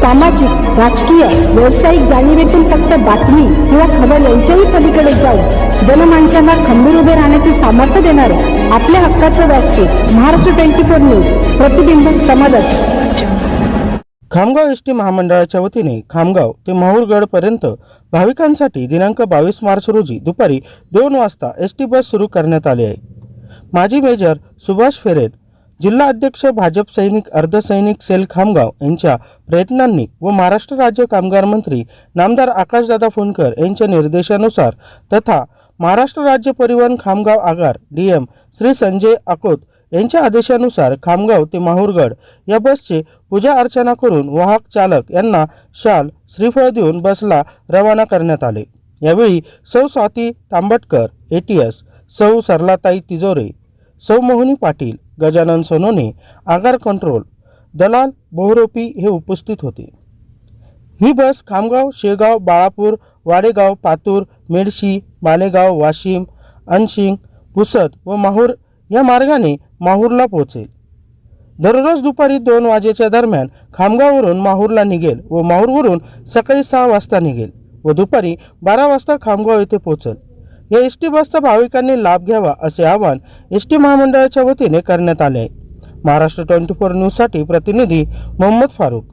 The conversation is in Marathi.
सामाजिक राजकीय व्यावसायिक जाणीवेतून फक्त बातमी किंवा खबर यांच्याही पलीकडे जाऊन जनमानसांना खंबीर उभे राहण्याचे सामर्थ्य देणारे आपल्या हक्काचं व्यासपीठ महाराष्ट्र ट्वेंटी फोर न्यूज प्रतिबिंब समाजात खामगाव एस टी महामंडळाच्या वतीने खामगाव ते माहूरगड पर्यंत भाविकांसाठी दिनांक बावीस मार्च रोजी दुपारी दोन वाजता एस टी बस सुरू करण्यात आली आहे. माजी मेजर सुभाष फेरेट जिल्हा अध्यक्ष भाजप सैनिक अर्धसैनिक सेल खामगाव यांच्या प्रयत्नांनी व महाराष्ट्र राज्य कामगार मंत्री नामदार आकाशदादा फोनकर यांच्या निर्देशानुसार तथा महाराष्ट्र राज्य परिवहन खामगाव आगार डी एम श्री संजय अकोत यांच्या आदेशानुसार खामगाव ते माहूरगड या बसचे पूजा अर्चना करून वाहक चालक यांना शाल श्रीफळ देऊन बसला रवाना करण्यात आले. यावेळी Sau Swati Tambatkar A T S Sau Saralatai Tijore सौ मोहिनी पाटील गजानन सोनोने आगार कंट्रोल दलाल बहुरोपी हे उपस्थित होते. ही बस खामगाव शेगाव बाळापूर वाडेगाव पातूर मेडशी मालेगाव वाशिम अनशिंग पुसद व माहूर या मार्गाने माहूरला पोहोचेल. दररोज दुपारी दोन वाजेच्या दरम्यान खामगाववरून माहूरला निघेल व माहूरवरून सकाळी सहा वाजता निघेल व दुपारी बारा वाजता खामगाव येथे पोहोचेल. या एस टी बसचा भाविकांनी लाभ घ्यावा असे आवाहन एस टी महामंडळाच्या वतीने करण्यात आले. आहे महाराष्ट्र ट्वेंटी फोर न्यूजसाठी प्रतिनिधी मोहम्मद फारूक